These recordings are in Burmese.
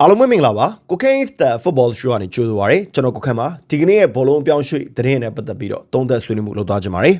အားလုံးပဲမင်္ဂလာပါကိုခိုင်းစတာ football show ကနေကြိုဆိုပါရစေကျွန်တော်ကိုခန့်ပါဒီကနေ့ရဲ့ဘောလုံးအပြောင်းရွှေ့သတင်းနဲ့ပတ်သက်ပြီးတော့သုံးသပ်ဆွေးနွေးမှုလုပ်သွားကြပါမယ်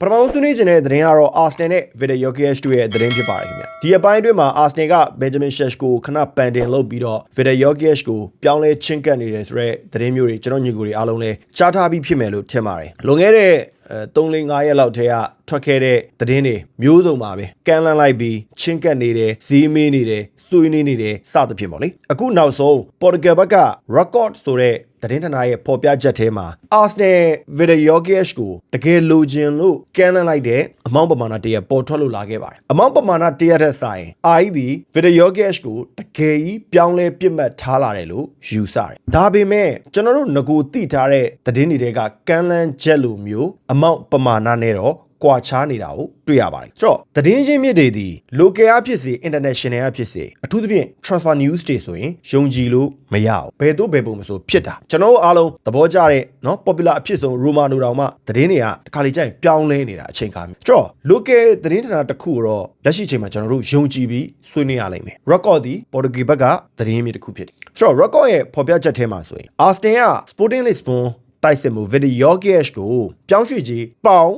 ပထမဆုံးဆွေးနွေးခြင်းတဲ့သတင်းကတော့ Arsenal နဲ့ Victor Yokich တို့ရဲ့သတင်းဖြစ်ပါတယ်ခင်ဗျဒီအပိုင်းအတွင်းမှာ Arsenal က Benjamin Sheshko ကိုခဏပန်တင်လုပ်ပြီးတော့ Victor Yokich ကိုပြောင်းလဲချင်းကပ်နေတယ်ဆိုတော့သတင်းမျိုးတွေကျွန်တော်ညီကိုတွေအားလုံးလဲကြားထားပြီးဖြစ်မယ်လို့ထင်ပါတယ်လွန်ခဲ့တဲ့ အဲ3လ5ရက်လောက်ထဲကထွက်ခဲ့တဲ့သတင်းတွေမျိုးစုံပါပဲကန်လန်းလိုက်ပြီးချင်းကပ်နေတယ်ဈေးမင်းနေတယ်စွေးနေနေတယ်စသဖြင့်ပေါ့လေအခုနောက်ဆုံး Portugal ဘက်က record ဆိုတဲ့သတင်းဌာနရဲ့ဖော်ပြချက်ထဲမှာ Arsenal Victor Yokich ကိုတကယ်လိုချင်လို့ကန်လန်းလိုက်တဲ့အမောင့်ပမာဏတရက်ပေါ်ထွက်လို့လာခဲ့ပါတယ်အမောင့်ပမာဏတရက်ထက်ဆိုင် IB Victor Yokich ကိုတကယ်ကြီးပြောင်းလဲပြစ်မှတ်ထားလာတယ်လို့ယူဆတယ်ဒါပေမဲ့ကျွန်တော်တို့ငကိုတိထားတဲ့သတင်းတွေကကန်လန်းချက်လိုမျိုးအမောင့်ပမာဏနဲ့တော့ကွာခြားနေတာကိုတွေ့ရပါတယ်ဆိုတော့သတင်းချင်းမြစ်တွေဒီ local အဖြစ်စေ international အဖြစ်စေအထူးသဖြင့် transfer news တွေဆိုရင်ယုံကြည်လို့မရဘူးဘယ်တော့ဘယ်ပုံမဆိုဖြစ်တာကျွန်တော်တို့အားလုံးသဘောကျတဲ့เนาะ popular အဖြစ်ဆုံး Romano တောင်မှသတင်းတွေကတစ်ခါလေကြာရင်ပြောင်းလဲနေတာအချိန်ခါမျိုးဆိုတော့ local သတင်းဌာနတစ်ခုတော့လက်ရှိအချိန်မှာကျွန်တော်တို့ယုံကြည်ပြီးဆွေးနွေးရလိမ့်မယ် record ဒီ Portuguese ဘက်ကသတင်းမြစ်တစ်ခုဖြစ်တယ်ဆိုတော့ record ရဲ့ဖော်ပြချက်ထဲမှာဆိုရင် Arsenal က Sporting Lisbon တိုက်စစ်မှု Video Yogesh ကိုပြောင်းရွှေ့ကြီးပေါင်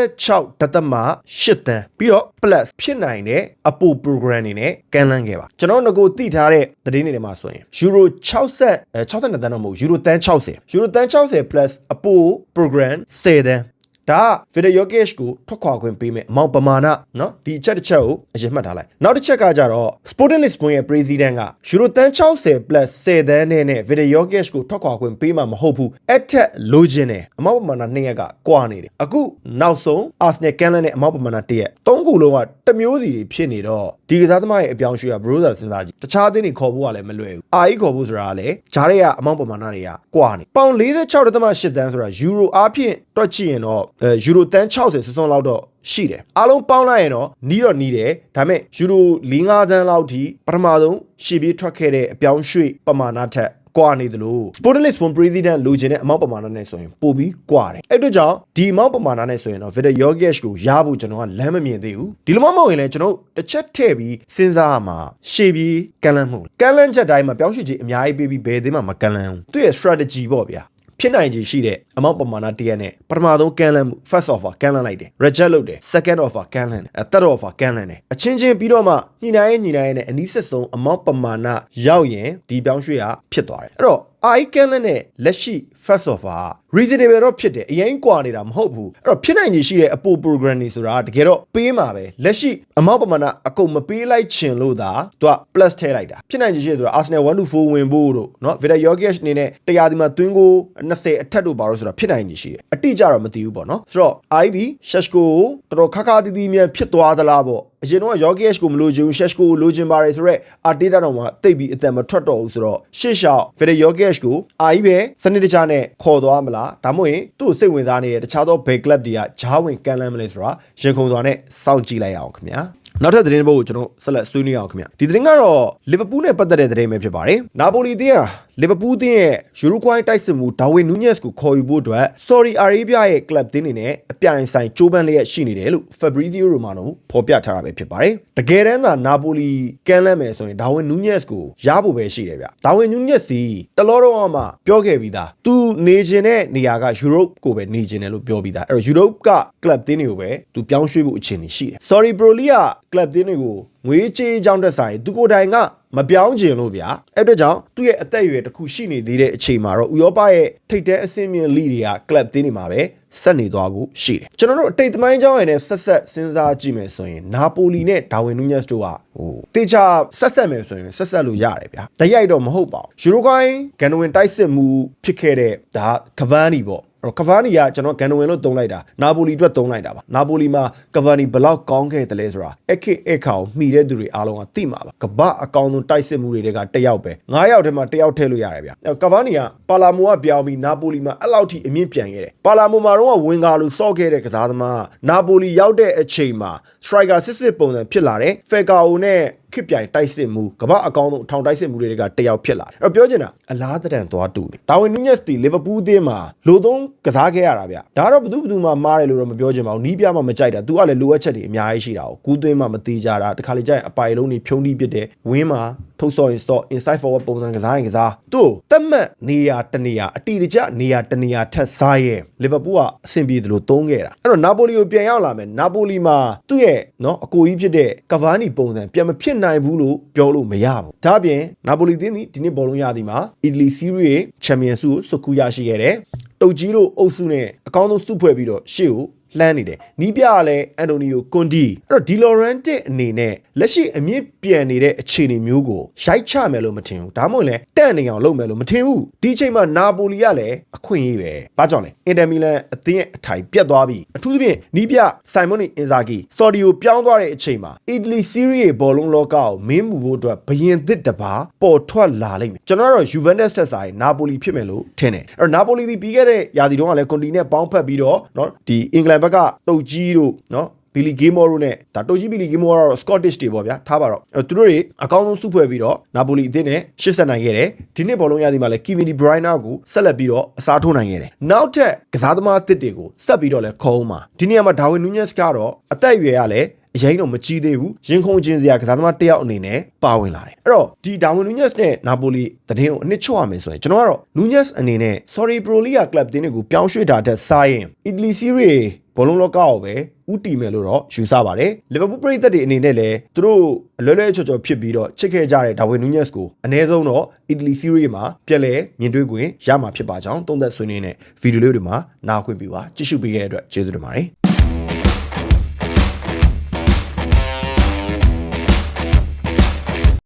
46ဒသမ8တန်းပြီးတော့ plus ဖြစ်နိုင်တဲ့အပူ program နေနဲ့ကန်လန်းခဲ့ပါကျွန်တော်တို့ကိုတိထားတဲ့သတင်းတွေထဲမှာဆိုရင် Euro 60အဲ62တန်းတော့မဟုတ် Euro တန်း60 Euro တန်း60 plus အပူ program 10တန်း ဒါဗီဒီယိုဂက်ကိုထွက်ခွာခွင့်ပေးမယ်အမောင်ပမာဏနော်ဒီအချက်တစ်ချက်ကိုအရင်မှတ်ထားလိုက်နောက်တစ်ချက်ကကြတော့ Sporting Lisbon ရဲ့ President ကယူရိုတန်60 plus 10တန်းနဲ့ဗီဒီယိုဂက်ကိုထွက်ခွာခွင့်ပေးမှာမဟုတ်ဘူးအထက်လိုချင်တယ်အမောင်ပမာဏ2ရက်ကကွာနေတယ်အခုနောက်ဆုံး Arsenal ကန်လန်နဲ့အမောင်ပမာဏ1ရက်၃ခုလုံးကတမျိုးစီတွေဖြစ်နေတော့ဒီကစားသမားရဲ့အပြောင်းအရွှေ့က Browser စဉ်းစားကြည့်တခြားအသင်းတွေခေါ်ဖို့ကလည်းမလွယ်ဘူးအာကြီးခေါ်ဖို့ဆိုတာကလည်းဂျားတွေကအမောင်ပမာဏတွေကကွာနေပေါင်46.8တန်းဆိုတာယူရိုအားဖြင့် တွက်ကြည့်ရင်တော့အဲ Euro တန်း60စွန်းစွန်းလောက်တော့ရှိတယ်အားလုံးပေါင်းလိုက်ရင်တော့နီးတော့နီးတယ်ဒါပေမဲ့ယူရို4-5တန်းလောက်ထိပထမဆုံးရှေ့ပြေးထွက်ခဲ့တဲ့အပြောင်းရွှေ့ပမာဏထက်ကွာနေသလို Sporting Lisbon President လိုချင်တဲ့အမောက်ပမာဏနဲ့ဆိုရင်ပိုပြီးကွာတယ်အဲ့အတွက်ကြောင့်ဒီအမောက်ပမာဏနဲ့ဆိုရင်တော့ Victor Yogesh ကိုရဖို့ကျွန်တော်ကလမ်းမမြင်သေးဘူးဒီလိုမှမဟုတ်ရင်လည်းကျွန်တော်တစ်ချက်ထည့်ပြီးစဉ်းစားရမှာရှေ့ပြီးကန်လန်းမှုကန်လန်းချက်တိုင်းမှာပြောင်းရွှေ့ခြင်းအများကြီးပေးပြီးဘယ်သေးမှမကန်လန်းဘူးသူ့ရဲ့ strategy ပေါ့ဗျာ ဖြစ်နိုင်ခြေရှိတဲ့အမောက်ပမာဏတရက်နဲ့ပထမဆုံးကန်လန်းမှု first offer ကန်လန်းလိုက်တယ် reject လုပ်တယ် second offer ကန်လန်းတယ် third offer ကန်လန်းတယ်အချင်းချင်းပြီးတော့မှညှိနှိုင်းညှိနှိုင်းနဲ့အနည်းဆက်ဆုံးအမောက်ပမာဏရောက်ရင်ဒီပြောင်းရွှေ့ရဖြစ်သွားတယ်အဲ့တော့ I can နဲ့လက်ရှိ first offer reasonable တော့ဖြစ်တယ်အရင်ကွာနေတာမဟုတ်ဘူးအဲ့တော့ဖြစ်နိုင်ခြေရှိတဲ့အပို program တွေဆိုတာတကယ်တော့ပေးမှာပဲလက်ရှိအမောက်ပမာဏအကုန်မပေးလိုက်ချင်လို့သာသူက plus ထည့်လိုက်တာဖြစ်နိုင်ခြေရှိတယ်ဆိုတာ Arsenal 1 to 4ဝင်ဖို့တို့เนาะ Vida Yogesh အနေနဲ့တရားဒီမှာသွင်းကို20အထက်တို့ပါလို့ဆိုတာဖြစ်နိုင်ခြေရှိတယ်အတိအကျတော့မသိဘူးပေါ့เนาะဆိုတော့ IB Sheshko ကိုတော်တော်ခါခါတီးတီးမြန်ဖြစ်သွားသလားပေါ့အရင်တော့ Yogesh ကိုမလိုချင်ဘူး Sheshko ကိုလိုချင်ပါတယ်ဆိုတော့ Arteta တော့မှတိတ်ပြီးအသက်မထွက်တော့ဘူးဆိုတော့ရှေ့လျှောက် Vida Yogesh ကို IB ပဲစနစ်တကျနဲ့ခေါ်သွားမလားဒါမှမဟုတ်ရင်သူ့စိတ်ဝင်စားနေတဲ့တခြားသောဘယ်ကလပ်တွေကဂျားဝင်ကန်လန်းမလဲဆိုတာရင်ခုန်စွာနဲ့စောင့်ကြည့်လိုက်အောင်ခင်ဗျာနောက်ထပ်သတင်းတစ်ပုဒ်ကိုကျွန်တော်ဆက်လက်ဆွေးနွေးအောင်ခင်ဗျာဒီသတင်းကတော့လီဗာပူးနဲ့ပတ်သက်တဲ့သတင်းပဲဖြစ်ပါတယ်နာပိုလီတင်းဟာ လီဗာပူးတင်းရဲ့ယူရိုကွိုင်းတိုက်စစ်မှုဒါဝင်နူးညက်စ်ကိုခေါ်ယူဖို့အတွက်ဆော်ဒီအာရေးဗျရဲ့ကလပ်တင်းတွေနဲ့အပြိုင်ဆိုင်ကြိုးပမ်းလျက်ရှိနေတယ်လို့ Fabrizio Romano ဖော်ပြထားတာပဲဖြစ်ပါတယ်တကယ်တမ်းသာနာပိုလီကန်လန်းမယ်ဆိုရင်ဒါဝင်နူးညက်စ်ကိုရဖို့ပဲရှိတယ်ဗျဒါဝင်နူးညက်စ်စီတလောတော့မှပြောခဲ့ပြီးသားသူနေခြင်းတဲ့နေရာကယူရိုပကိုပဲနေခြင်းတယ်လို့ပြောပြီးသားအဲ့တော့ယူရိုပကကလပ်တင်းတွေကိုပဲသူပြောင်းရွှေ့ဖို့အခြေအနေရှိတယ် Sorry Pro League ကကလပ်တင်းတွေကိုငွေကြေးအကြောင်းတက်ဆိုင်သူကိုယ်တိုင်က မပြောင်းကျင်လို့ဗျာအဲ့အတွက်ကြောင့်သူ့ရဲ့အသက်အရွယ်တစ်ခုရှိနေသေးတဲ့အချိန်မှာတော့ဥရောပရဲ့ထိပ်တန်းအဆင့်မြင့်လိတွေကကလပ်တင်းတွေမှာပဲဆက်နေသွားဖို့ရှိတယ်ကျွန်တော်တို့အတိတ်သမိုင်းကြောင်းရယ်နဲ့ဆက်ဆက်စဉ်းစားကြည့်မယ်ဆိုရင်နာပိုလီနဲ့ဒါဝင်နူးညက်စ်တို့ကဟိုတေချာဆက်ဆက်မယ်ဆိုရင်ဆက်ဆက်လို့ရတယ်ဗျာတရိုက်တော့မဟုတ်ပါဘူးယူရိုဂိုင်းဂန်နဝင်တိုက်စစ်မှုဖြစ်ခဲ့တဲ့ဒါကဗန်နီပေါ့အဲ့ တော့ကဗာနီကကျွန်တော်ဂန်နဝင်လို့သုံးလိုက်တာနာပိုလီအတွက်သုံးလိုက်တာပါနာပိုလီမှာကဗာနီဘလောက်ကောင်းခဲ့တယ်လဲဆိုတာအခက်အခါကိုမှီတဲ့သူတွေအားလုံးကသိမှာပါကဗအကောင်ဆုံးတိုက်စစ်မှုတွေကတယောက်ပဲ9ယောက်ထဲမှာတယောက်ထည့်လို့ရတယ်ဗျအဲ့ကဗာနီကပါလာမိုကပြောင်းပြီးနာပိုလီမှာအဲ့လောက်ထိအမြင့်ပြန်ခဲ့တယ်ပါလာမိုမှာတော့ဝင်ကာလို့စော့ခဲ့တဲ့ကစားသမားနာပိုလီရောက်တဲ့အချိန်မှာ striker စစ်စစ်ပုံစံဖြစ်လာတယ်ဖက်ကာအိုနဲ့ ခစ်ပြိုင်တိုက်စစ်မှုကမ္ဘာအကောင်းဆုံးအထောင်တိုက်စစ်မှုတွေကတယောက်ဖြစ်လာတယ်အဲ့တော့ပြောချင်တာအလားတန်သွားတူတယ်ဒါဝင်နူးညက်စ်တီလီဗာပူးအသင်းမှာလိုသုံးကစားခဲ့ရတာဗျဒါကတော့ဘယ်သူဘယ်သူမှမားတယ်လို့တော့မပြောချင်ပါဘူးနီးပြမှမကြိုက်တာသူကလည်းလိုအပ်ချက်တွေအများကြီးရှိတာကိုကူးသွင်းမှမသေးကြတာတခါလေကျရင်အပိုင်လုံးတွေဖြုံးတီးပစ်တယ်ဝင်းမှာ ထုတ်စော်ရင်စော့ inside forward ပုံစံကစားရင်ကစားသူ့တတ်မှတ်နေရာတနေရာအတီတကျနေရာတနေရာထက်စားရဲ့လီဗာပူးကအဆင်ပြေတယ်လို့သုံးခဲ့တာအဲ့တော့နာပိုလီကိုပြန်ရောက်လာမယ်နာပိုလီမှာသူ့ရဲ့နော်အကိုကြီးဖြစ်တဲ့ကဗာနီပုံစံပြန်မဖြစ်နိုင်ဘူးလို့ပြောလို့မရဘူးဒါအပြင်နာပိုလီတင်းဒီဒီနေ့ဘောလုံးရသည်မှာအီတလီစီးရီးချန်ပီယံဆုကိုစုခုရရှိခဲ့တယ်တုတ်ကြီးတို့အုပ်စုနဲ့အကောင်းဆုံးစုဖွဲ့ပြီးတော့ရှေ့ကို လှမ်းနေတယ်နီးပြကလည်းအန်တိုနီယိုကွန်ဒီအဲ့တော့ဒီလော်ရန်တစ်အနေနဲ့လက်ရှိအမြင့်ပြန်နေတဲ့အခြေအနေမျိုးကိုရိုက်ချမယ်လို့မထင်ဘူးဒါမှမဟုတ်လည်းတန့်နေအောင်လုပ်မယ်လို့မထင်ဘူးဒီအချိန်မှာနာပိုလီကလည်းအခွင့်အရေးပဲဘာကြောင့်လဲအင်တာမီလန်အသင်းရဲ့အထိုင်ပြတ်သွားပြီအထူးသဖြင့်နီးပြဆိုင်မွန်နီအင်ဇာဂီဆော်ဒီကိုပြောင်းသွားတဲ့အချိန်မှာအီတလီစီးရီးရဲ့ဘောလုံးလောကကိုမင်းမှုဖို့အတွက်ဘရင်သစ်တစ်ပါးပေါ်ထွက်လာလိမ့်မယ်ကျွန်တော်ကတော့ယူဗန်တက်စ်တက်ဆိုင်နာပိုလီဖြစ်မယ်လို့ထင်တယ်အဲ့တော့နာပိုလီဒီပြီးခဲ့တဲ့ရာသီတုန်းကလည်းကွန်တီနဲ့ပေါင်းဖက်ပြီးတော့เนาะဒီအင်္ဂလန် င်ဘက်ကတုတ်ကြီးတို့နော်ဘီလီဂေမောတို့နဲ့ဒါတိုဂျီဘီလီဂေမောကတော့ Scottish တွေပေါ့ဗျာထားပါတော့အဲ့သူတို့တွေအကောင်းဆုံးစုဖွဲ့ပြီးတော့နာပိုလီအသင်းနဲ့ရှစ်ဆက်နိုင်ခဲ့တယ်ဒီနှစ်ဘောလုံးရသည်မှာလည်းကီဗင်ဒီဘရိုင်းနာကိုဆက်လက်ပြီးတော့အစားထိုးနိုင်ခဲ့တယ်နောက်ထပ်ကစားသမားအသစ်တွေကိုဆက်ပြီးတော့လည်းခေါ်ဦးမှာဒီနေရာမှာဒါဝင်နူးညက်စ်ကတော့အသက်အရွယ်ကလည်းအရင်တော့မကြည့်သေးဘူးရင်ခုန်ချင်းစရာကစားသမားတယောက်အနေနဲ့ပါဝင်လာတယ်အဲ့တော့ဒီဒါဝင်နူညက်စ်နဲ့နာပိုလီတတင်းကိုအနှစ်ချုပ်ရမယ်ဆိုရင်ကျွန်တော်ကတော့နူညက်စ်အနေနဲ့ Sorry Pro League ကလပ်တင်းတွေကိုပြောင်းရွှေ့တာတက်စားရင် Italy Serie ဘောလုံးလောကကိုပဲဥတီမယ်လို့တော့ယူဆပါတယ်လီဗာပူးပရိသတ်တွေအနေနဲ့လည်းသူတို့အလွဲလွဲချော်ချော်ဖြစ်ပြီးတော့ချစ်ခဲ့ကြတဲ့ဒါဝင်နူးညက်စ်ကိုအနည်းဆုံးတော့အီတလီစီးရီးမှာပြက်လဲမြင်တွေ့ခွင့်ရမှာဖြစ်ပါကြောင်းသုံးသက်ဆွေးနွေးနေဗီဒီယိုလေးတွေမှာနားခွင့်ပြုပါကြည့်ရှုပေးခဲ့တဲ့အတွက်ကျေးဇူးတင်ပါတယ်